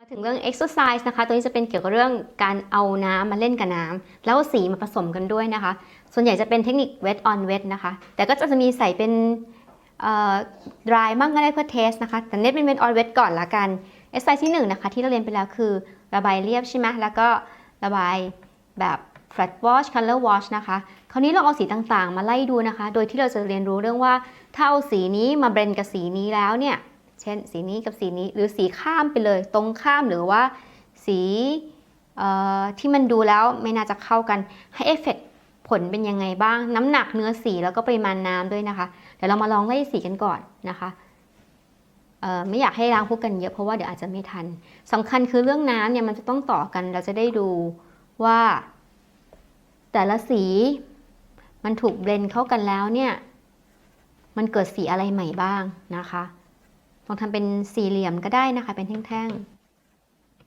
มาถึงเรื่อง exercise นะคะ ตัวนี้จะเป็นเกี่ยวกับเรื่องการเอาน้ำมาเล่นกับน้ำแล้วสีมาผสมกันด้วยนะคะ ส่วนใหญ่จะเป็นเทคนิค wet on wet นะคะ แต่ก็จะมีใส่เป็น dry มั่งก็ได้เพื่อเทสนะคะ แต่เน้นเป็น wet on wet ก่อนละกัน exercise ที่หนึ่งนะคะที่เราเรียนไปแล้วคือระบายเรียบใช่ไหมแล้วก็ระบายแบบ flat wash color wash นะคะ คราวนี้เราเอาสีต่างๆ มาไล่ดูนะคะ โดยที่เราจะเรียนรู้เรื่องว่าถ้าเอาสีนี้มาเบรนกับสีนี้แล้วเนี่ย เช่นสีนี้กับสีนี้หรือสีข้ามไปเลย ตรงข้ามหรือว่าสีที่มันดูแล้วไม่น่าจะเข้ากันให้เอฟเฟกผลเป็นยังไงบ้าง น้ำหนักเนื้อสีแล้วก็ปริมาณน้ำด้วยนะคะ เดี๋ยวเรามาลองไล่สีกันก่อนนะคะไม่อยากให้ล้างพูดกันเยอะเพราะว่าเดี๋ยวอาจจะไม่ทันสำคัญคือเรื่องน้ำเนี่ยมันจะต้องต่อกันเราจะได้ดูว่า แต่ละสีมันถูกเบลนด์เข้ากันแล้วเนี่ย มันเกิดสีอะไรใหม่บ้างนะคะ ลองทำเป็นสี่เหลี่ยมก็ได้นะคะ เป็นแท่ง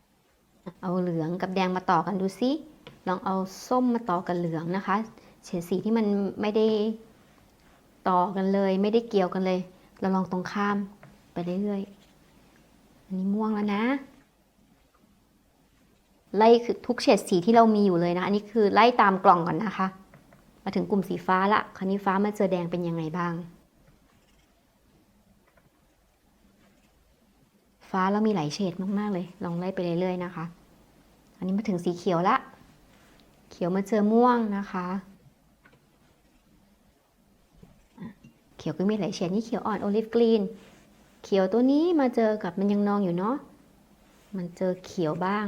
ๆ เอาเหลืองกับแดงมาต่อกันดูซิลองเอาส้มมาต่อกันเหลืองนะคะ เฉดสีที่มันไม่ได้ต่อกันเลย ไม่ได้เกี่ยวกันเลย เราลองตรงข้ามไปเรื่อยๆ อันนี้ม่วงแล้วนะ ไล่คือทุกเฉดสีที่เรามีอยู่เลยนะ อันนี้คือไล่ตามกล่องก่อนนะคะ มาถึงกลุ่มสีฟ้าละ คราวนี้ฟ้ามาเจอแดงเป็นยังไงบ้าง ฟ้าเรามีหลายเฉดมากๆเลย ลองไล่ไปเรื่อยๆนะคะ อันนี้มาถึงสีเขียวละ เขียวมาเจอม่วงนะคะ เขียวก็มีหลายเฉดนี่เขียวอ่อนโอลิฟกรีน เขียวตัวนี้มาเจอกับมันยังนองอยู่เนาะ มันเจอเขียวบ้าง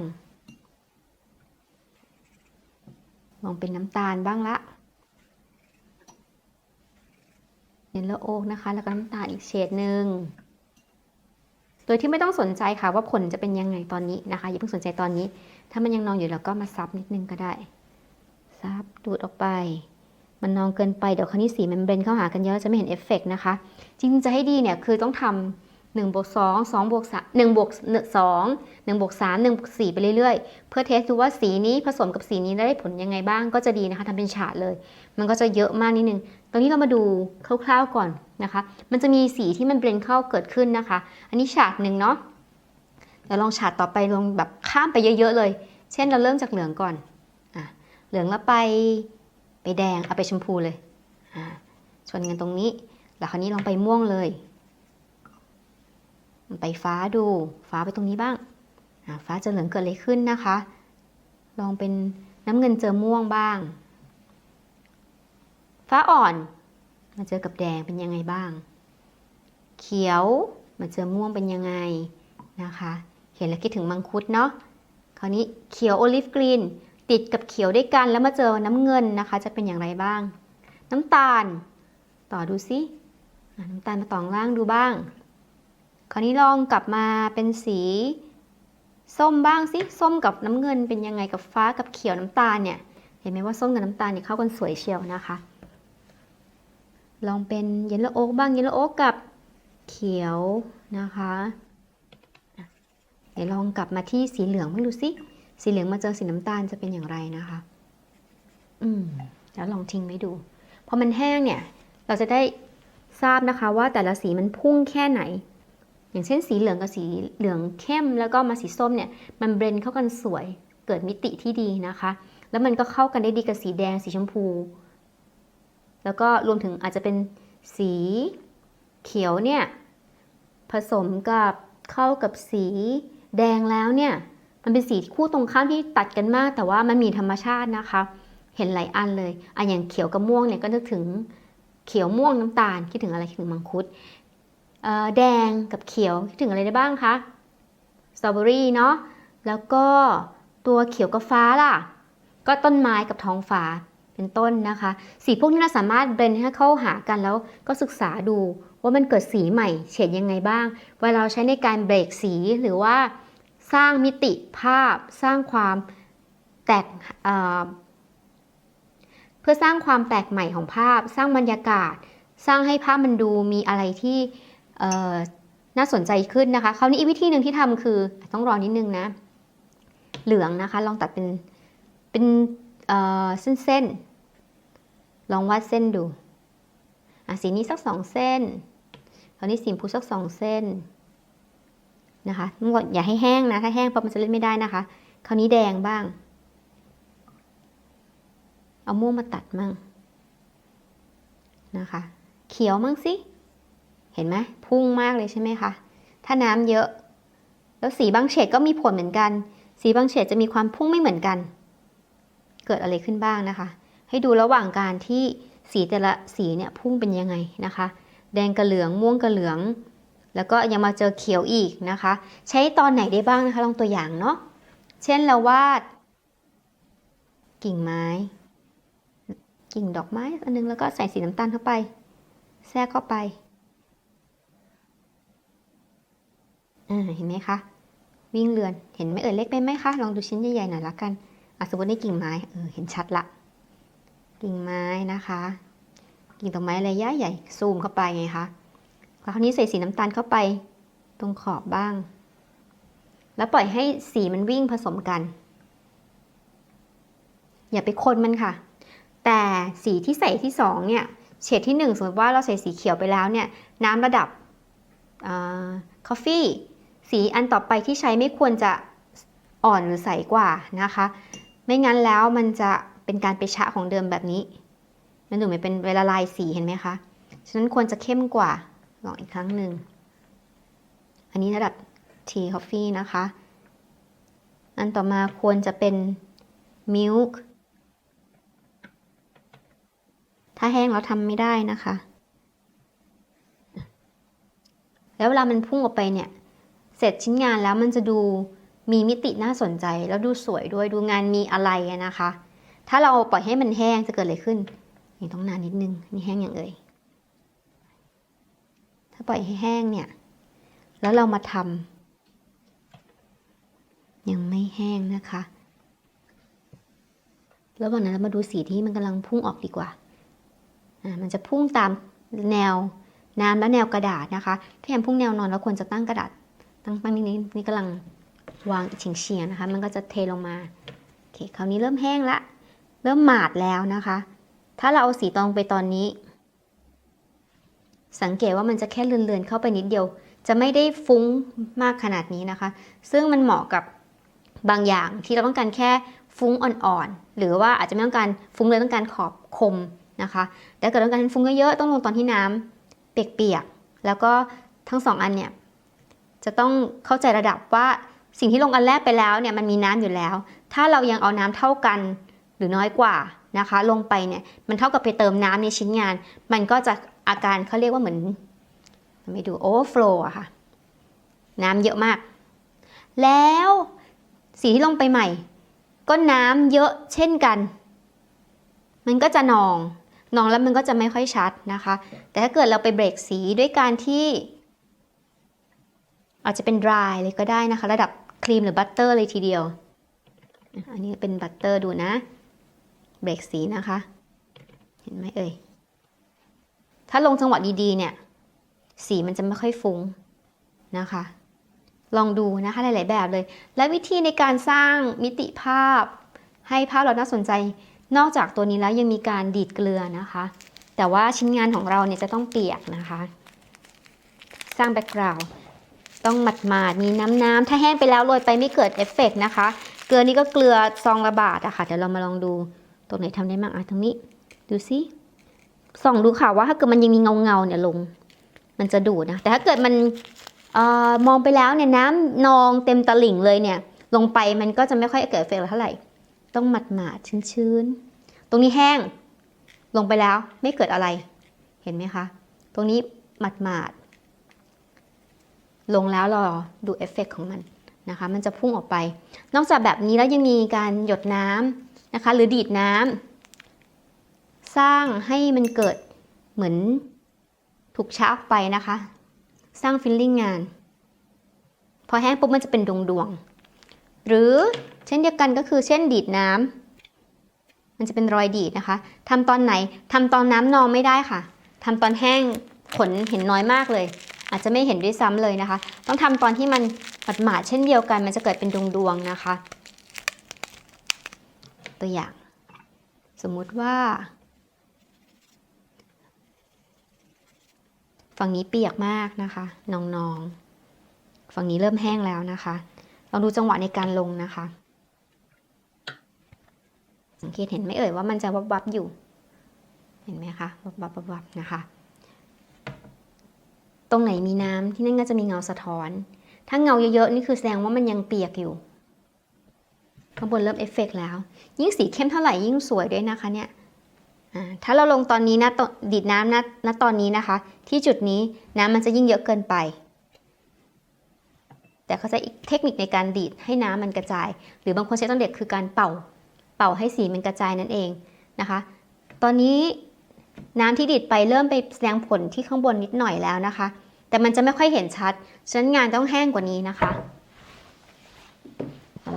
ลองเป็นน้ำตาลบ้างละเยลโลโอ๊กนะคะ แล้วก็น้ำตาลอีกเฉดหนึ่ง ดยที่ไม่ต้องสนใจค่ะว่าผลจะเป็นยังไงตอนนี้นะคะอย่าเพิ่งสนใจตอนนี้ ถ้ามันยังนองอยู่เราก็มาซับนิดนึงก็ได้ซับดูดออกไป มันนองเกินไปเดี๋ยวคราวนี้สีมันเบนเข้าหากันเยอะจะไม่เห็นเอฟเฟกต์นะคะ จริงจะให้ดีเนี่ยคือต้องทำหนึ่งบวกสองสองบวกสามหนึ่งบวกสองหนึ่งบวกสามหนึ่งบวกสี่ไปเรื่อยๆ เพื่อเทสดูว่าสีนี้ผสมกับสีนี้ได้ผลยังไงบ้างก็จะดีนะคะทำเป็นฉาดเลย มันก็จะเยอะมากนิดนึง ตอนนี้เรามาดูคร่าวๆก่อน นะคะ มันจะมีสีที่มันเบรนเข้าเกิดขึ้นนะคะ อันนี้ฉาดหนึ่งเนาะเดี๋ยวลองฉาดต่อไปลองแบบข้ามไปเยอะๆเลย เช่นเราเริ่มจากเหลืองก่อนอะเหลืองแล้วไปไปแดงเอาไปชมพูเลยอะชนกันตรงนี้ แล้วคราวนี้ลองไปม่วงเลยไปฟ้าดูฟ้าไปตรงนี้บ้างฟ้าเจอเหลืองเกิดอะไรขึ้นนะคะ ลองเป็นน้ำเงินเจอม่วงบ้าง ฟ้าอ่อน มาเจอกับแดงเป็นยังไงบ้าง เขียวมาเจอม่วงเป็นยังไงนะคะ เห็นแล้วคิดถึงมังคุดเนาะคราวนี้เขียวโอลิฟกรีนติดกับเขียวด้วยกันแล้วมาเจอน้ำเงินนะคะ จะเป็นอย่างไรบ้าง น้ำตาล ต่อดูซิน้ำตาลมาต่องล่างดูบ้าง คราวนี้ลองกลับมาเป็นสีส้มบ้างสิส้มกับน้ำเงินเป็นยังไงกับฟ้ากับเขียวน้ำตาลเนี่ยเห็นไหมว่าส้มกับน้ำตาลเนี่ยเข้ากันสวยเชียวนะคะ ลองเป็นเยลโลโอ๊กบ้างเยลโลโอ๊กกับเขียวนะคะเดี๋ยวลองกลับมาที่สีเหลืองบ้าดูสิสีเหลืองมาเจอสีน้ำตาลจะเป็นอย่างไรนะคะ อืมแล้วลองทิ้งไว้ดูพอมันแห้งเนี่ย เราจะได้ทราบนะคะว่าแต่ละสีมันพุ่งแค่ไหน อย่างเช่นสีเหลืองกับสีเหลืองเข้มแล้วก็มาสีส้มเนี่ย มันเบรนเข้ากันสวยเกิดมิติที่ดีนะคะ แล้วมันก็เข้ากันได้ดีกับสีแดงสีชมพู แล้วก็รวมถึงอาจจะเป็นสีเขียวเนี่ยผสมกับเข้ากับสีแดงแล้วเนี่ยมันเป็นสีคู่ตรงข้ามที่ตัดกันมาก แต่ว่ามันมีธรรมชาตินะคะ เห็นหลายอันเลยอะอย่างเขียวกับม่วงเนี่ยก็นึกถึงเขียวม่วงน้ำตาลคิดถึงอะไรคิดถึงมังคุดแดงกับเขียวคิดถึงอะไรได้บ้างคะสตรอเบอรี่เนาะแล้วก็ตัวเขียวกับฟ้าล่ะ ก็ต้นไม้กับท้องฟ้า เป็นต้นนะคะ สีพวกนี้เราสามารถเบรนให้เข้าหากันแล้วก็ศึกษาดูว่ามันเกิดสีใหม่เฉดยังไงบ้าง เวลาเราใช้ในการเบรกสีหรือว่าสร้างมิติภาพ สร้างความแตกเเพื่อสร้างความแปลกใหม่ของภาพ สร้างบรรยากาศ สร้างให้ภาพมันดูมีอะไรที่น่าสนใจขึ้นนะคะคราวนี้อีกวิธีหนึ่งที่ทำคือต้องรอนิดนึงนะ เหลืองนะคะ ลองตัดเป็นเป็นเอ่อเส้นๆ ลองวาดเส้นดูอะสีนี้สักสองเส้นคราวนี้สีมพูสักสองเส้นนะคะเมื่อก่อย่าให้แห้งนะ ถ้าแห้งปั๊บมันจะเล่นไม่ได้นะคะ คราวนี้แดงบ้าง เอาม่วงมาตัดมั่งนะคะ เขียวมั่งสิ เห็นไหมพุ่งมากเลยใช่ไหมคะ ถ้าน้ำเยอะ แล้วสีบางเฉดก็มีผลเหมือนกัน สีบางเฉดจะมีความพุ่งไม่เหมือนกัน เกิดอะไรขึ้นบ้างนะคะ ให้ดูระหว่างการที่สีแต่ละสีเนี่ยพุ่งเป็นยังไงนะคะ แดงกับเหลืองม่วงกับเหลือง แล้วก็ยังมาเจอเขียวอีกนะคะ ใช้ตอนไหนได้บ้างนะคะลองตัวอย่างเนาะเช่นเราวาด กิ่งไม้ กิ่งดอกไม้อันนึงแล้วก็ใส่สีน้ำตาลเข้าไป แทรกเข้าไปอ่าเห็นไหมคะ วิ่งเรือนเห็นไหมเอ่ยเล็กไปไหมคะ ลองดูชิ้นใหญ่ๆหน่อยละกันอสมมติในกิ่งไม้เออเห็นชัดละ กิ่งไม้นะคะ กิ่งดอกไม้ระยะใหญ่ซูมเข้าไปไงคะคราวนี้ใส่สีน้ำตาลเข้าไปตรงขอบบ้าง แล้วปล่อยให้สีมันวิ่งผสมกัน อย่าไปคนมันค่ะ แต่สีที่ใส่ที่สองเนี่ยเฉดที่หนึ่งสมมติว่าเราใส่สีเขียวไปแล้วเนี่ยน้ำระดับคอฟฟี่สีอันต่อไปที่ใช้ไม่ควรจะอ่อนหรือใสกว่านะคะ ไม่งั้นแล้วมันจะ เป็นการไปชะของเดิมแบบนี้ มันถึงไม่เป็นเวลาลายสีเห็นไหมคะ ฉะนั้นควรจะเข้มกว่าลองอีกครั้งหนึ่ง อันนี้ระดับ tea coffee นะคะ อันต่อมาควรจะเป็น milk ถ้าแห้งเราทำไม่ได้นะคะ แล้วเวลามันพุ่งออกไปเนี่ย เสร็จชิ้นงานแล้วมันจะดูมีมิติน่าสนใจแล้วดูสวยด้วยดูงานมีอะไรนะคะ ถ้าเราปล่อยให้มันแห้งจะเกิดอะไรขึ้นนี่ต้องนานนิดนึงนี่แห้งอย่างเอ่ยถ้าปล่อยให้แห้งเนี่ย แล้วเรามาทำยังไม่แห้งนะคะแล้ววันนั้นเรามาดูสีที่มันกำลังพุ่งออกดีกว่าอ่า มันจะพุ่งตามแนวน้ำและแนวกระดาษนะคะ ถ้ายังพุ่งแนวนอนเราควรจะตั้งกระดาษ ตั้งตั้งนี้นี่กำลังวางเฉียงเฉียงๆนะคะ มันก็จะเทลงมา โอเค คราวนี้เริ่มแห้งละ เริ่มหมาดแล้วนะคะ ถ้าเราเอาสีตองไปตอนนี้ สังเกตว่ามันจะแค่เลือนๆเข้าไปนิดเดียว จะไม่ได้ฟุ้งมากขนาดนี้นะคะ ซึ่งมันเหมาะกับบางอย่างที่เราต้องการแค่ฟุ้งอ่อนๆ หรือว่าอาจจะไม่ต้องการฟุ้งเลยต้องการขอบคมนะคะแต่ถ้าเกิดต้องการฟุ้งเยอะๆ ต้องลงตอนที่น้ำเปียกๆ แล้วก็ทั้งสองอันเนี่ยจะต้องเข้าใจระดับว่าสิ่งที่ลงอันแรกไปแล้วเนี่ยมันมีน้ำอยู่แล้ว ถ้าเรายังเอาน้ำเท่ากัน หรือน้อยกว่านะคะ ลงไปเนี่ยมันเท่ากับไปเติมน้ำในชิ้นงาน มันก็จะอาการเขาเรียกว่าเหมือนไม่ดูโอเวอร์ฟลูอะค่ะ น้ำเยอะมาก แล้วสีที่ลงไปใหม่ ก็น้ำเยอะเช่นกัน มันก็จะนองนองแล้วมันก็จะไม่ค่อยชัดนะคะ แต่ถ้าเกิดเราไปเบรกสีด้วยการที่ อาจจะเป็น dry เลยก็ได้นะคะ ระดับครีมหรือบัตเตอร์เลยทีเดียว อันนี้เป็นบัตเตอร์ดูนะ เบรกสีนะคะ เห็นไหมเอ่ย ถ้าลงจังหวะดีๆ เนี่ย สีมันจะไม่ค่อยฟุ้งนะคะ ลองดูนะคะหลายๆแบบเลย และวิธีในการสร้างมิติภาพ ให้ภาพเราน่าสนใจ นอกจากตัวนี้แล้วยังมีการดีดเกลือนะคะ แต่ว่าชิ้นงานของเราเนี่ยจะต้องเปียกนะคะ สร้างแบ็กกราวด์ต้องหมาดๆม,มีน้ำน้ำถ้าแห้งไปแล้วโรยไปไม่เกิดเอฟเฟกต์นะคะ เกลือนี่ก็เกลือซองละบาทอะค่ะ เดี๋ยวเรามาลองดู ตรงไหนทำได้บ้างอะตรงนี้ ดูซิส่องดูค่ะว่าถ้าเกิดมันยังมีเงาเงาเนี่ยลง มันจะดูดนะ แต่ถ้าเกิดมันออมองไปแล้วเนี่ยน้ำนองเต็มตลิ่งเลยเนี่ย ลงไปมันก็จะไม่ค่อยเกิดเอฟเฟกต์เท่าไหร่ ต้องหมาดหมาดชื้นๆ ตรงนี้แห้ง ลงไปแล้วไม่เกิดอะไร เห็นไหมคะ ตรงนี้หมาดหมาดลงแล้วรอดูเอฟเฟกต์ของมันนะคะ มันจะพุ่งออกไป นอกจากแบบนี้แล้วยังมีการหยดน้ำ นะคะ หรือดีดน้ำสร้างให้มันเกิดเหมือนถูกช้าออกไปนะคะ สร้างฟิลลิ่งงาน พอแห้งปุ๊บมันจะเป็นดวงดวงหรือเช่นเดียวกันก็คือเช่นดีดน้ำมันจะเป็นรอยดีดนะคะทำตอนไหนทำตอนน้ำนองไม่ได้ค่ะทำตอนแห้งผลเห็นน้อยมากเลย อาจจะไม่เห็นด้วยซ้ำเลยนะคะ ต้องทำตอนที่มันหมาดๆเช่นเดียวกัน มันจะเกิดเป็นดวงดวงๆนะคะ ตัวอย่าง สมมุติว่า ฝั่งนี้เปียกมากนะคะน้องๆ ฝั่งนี้เริ่มแห้งแล้วนะคะลองดูจังหวะในการลงนะคะ สังเกตเห็นไหมเอ่ยว่ามันจะวับวับๆอยู่ เห็นไหมคะวับวับวับวับนะคะ ตรงไหนมีน้ำที่นั่นก็จะมีเงาสะท้อน ถ้าเงาเยอะๆนี่คือแสดงว่ามันยังเปียกอยู่ ข้างบนเริ่มเอฟเฟกต์แล้ว ยิ่งสีเข้มเท่าไหร่ยิ่งสวยด้วยนะคะเนี่ยถ้าเราลงตอนนี้นะตอนดีดน้ำนะณตอนนี้นะคะ ที่จุดนี้น้ำมันจะยิ่งเยอะเกินไป แต่เขาจะอีกเทคนิคในการดีดให้น้ำมันกระจาย หรือบางคนใช้ต้นเด็กคือการเป่า เป่าให้สีมันกระจายนั่นเองนะคะ ตอนนี้น้ำที่ดีดไปเริ่มไปแสดงผลที่ข้างบนนิดหน่อยแล้วนะคะ แต่มันจะไม่ค่อยเห็นชัดฉะนั้นงานต้องแห้งกว่านี้นะคะ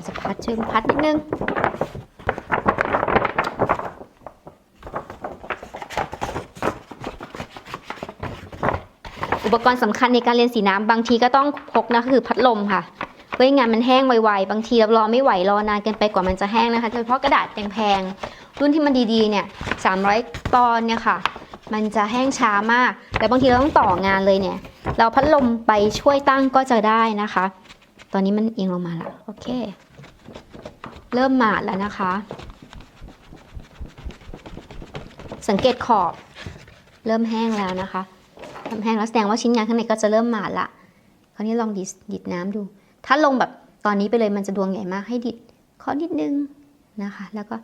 จะพัดเช่วยพัดนิดนึงอุปกรณ์สำคัญในการเรียนสีน้ำบางทีก็ต้องพกนะคือพัดลมค่ะ เพื่อให้งานมันแห้งไวๆ บางทีเรารอไม่ไหวรอนานเกินไปกว่ามันจะแห้งนะคะโดยเฉพาะกระดาษแพงๆรุ่นที่มันดีๆเนี่ย300ปอนด์เนี่ยค่ะ มันจะแห้งช้ามาก แต่บางทีเราต้องต่องานเลยเนี่ย เราพัดลมไปช่วยตั้งก็จะได้นะคะ ตอนนี้มันเอียงลงมาแล้วโอเค เริ่มหมาดแล้วนะคะ สังเกตขอบ เริ่มแห้งแล้วนะคะเริ่มแห้งแล้วแสดงว่าชิ้นงานข้างในก็จะเริ่มหมาดละคราวนี้ลองดิดดิดน้ำดู ถ้าลงแบบตอนนี้ไปเลยมันจะดวงใหญ่มากให้ดิดเคาะนิดนึงนะคะ แล้วก็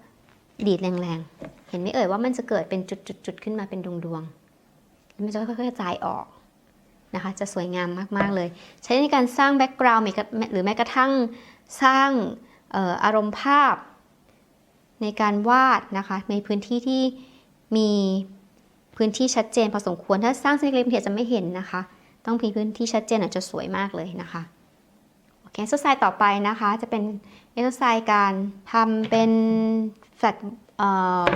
ดีดแรงๆ เห็นไหมเอ่ยว่ามันจะเกิดเป็นจุดๆๆขึ้นมาเป็นดวงๆแล้วมันจะค่อยๆกระจายออกนะคะ จะสวยงามมากๆเลย ใช้ในการสร้างแบ็กกราวด์หรือแม้กระทั่งสร้าง อารมณ์ภาพ ในการวาดนะคะ ในพื้นที่ที่มีพื้นที่ชัดเจนพอสมควร ถ้าสร้างเส้นเล็กๆบางทีอาจะไม่เห็นนะคะ ต้องมีพื้นที่ชัดเจนอาจจะสวยมากเลยนะคะโอเคเอ็กซ์ไซส์ต่อไปนะคะ จะเป็นเอ็กซ์ไซส์การทำเป็นแฟลต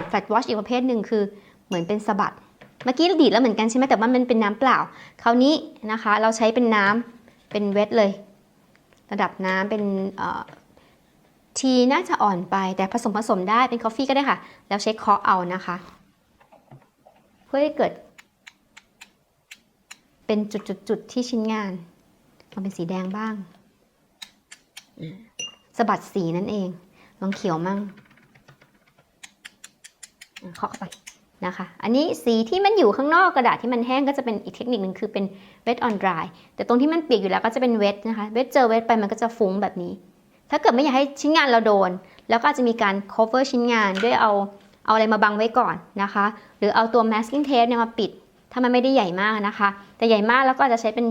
แฟลตวอชอีกประเภทหนึ่งคือเหมือนเป็นสะบัดเมื่อกี้เราดีดแล้วเหมือนกันใช่ไหมแต่ว่ามันเป็นน้ำเปล่า คราวนี้นะคะเราใช้เป็นน้ำเป็นเวทเลย ระดับน้ำเป็น ทีน่าจะอ่อนไปแต่ผสมผสมได้เป็นกาแฟก็ได้ค่ะ แล้วใช้เคาะเอานะคะ เพื่อให้เกิด เป็นจุดๆๆที่ชิ้นงานเอาเป็นสีแดงบ้างสะบัดสีนั่นเอง ลองเขียวมั่งเคาะไปนะคะ อันนี้สีที่มันอยู่ข้างนอกกระดาษที่มันแห้งก็จะเป็นอีกเทคนิคหนึ่งคือเป็น wet on dry แต่ตรงที่มันเปียกอยู่แล้วก็จะเป็น wet นะคะ wet เจอ wet ไปมันก็จะฟุ้งแบบนี้ ถ้าเกิดไม่อยากให้ชิ้นงานเราโดน แล้วก็อาจจะมีการ cover ชิ้นงานด้วยเอาเอาอะไรมาบังไว้ก่อนนะคะ หรือเอาตัว masking tape เนี่ยมาปิด ถ้ามันไม่ได้ใหญ่มากนะคะ แต่ใหญ่มากแล้วก็อาจจะใช้เป็น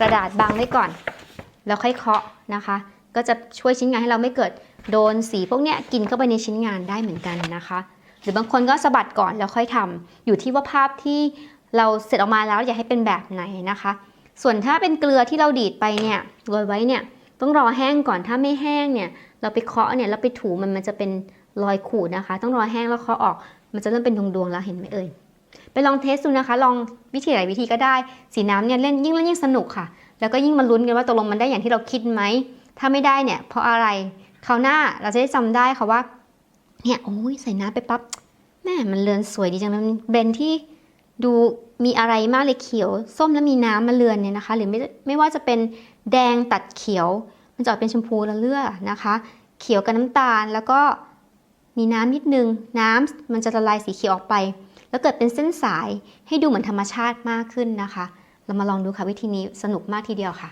กระดาษบังไว้ก่อน แล้วค่อยเคาะนะคะ ก็จะช่วยชิ้นงานให้เราไม่เกิดโดนสีพวกเนี้ยกินเข้าไปในชิ้นงานได้เหมือนกันนะคะ หรือบางคนก็สะบัดก่อนแล้วค่อยทำอยู่ที่ว่าภาพที่เราเสร็จออกมาแล้วอยากให้เป็นแบบไหนนะคะ ส่วนถ้าเป็นเกลือที่เราดีดไปเนี่ยโรยไว้เนี่ย ต้องรอแห้งก่อนถ้าไม่แห้งเนี่ย เราไปเคาะเนี่ยเราไปถูมันมันจะเป็นรอยขูดนะคะ ต้องรอแห้งแล้วเคาะออกมันจะเริ่มเป็นดวงๆแล้วเห็นไหมเอ่ยไปลองเทสดูนะคะ ลองวิธีหลายวิธีก็ได้ สีน้ำเนี่ยเล่นยิ่งเล่นยิ่งสนุกค่ะ แล้วก็ยิ่งมาลุ้นกันว่าตกลงมันได้อย่างที่เราคิดไหม ถ้าไม่ได้เนี่ย เพราะอะไรคราวหน้าเราจะได้จำได้ค่ะว่า เนี่ยโอ้ยใส่น้ำไปปั๊บแม่มันเลือนสวยดีจังเลยเบรนที่ ดูมีอะไรมากเลยเขียว ส้มแล้วมีน้ำมาเลือนเนี่ยนะคะ หรือไม่ไม่ว่าจะเป็นแดงตัดเขียว มันจะออกเป็นชมพูละเลือนะคะ เขียวกับน้ำตาลแล้วก็มีน้ำนิดนึง น้ำมันจะละลายสีเขียวออกไป แล้วเกิดเป็นเส้นสายให้ดูเหมือนธรรมชาติมากขึ้นนะคะ เรามาลองดูค่ะวิธีนี้สนุกมากทีเดียวค่ะ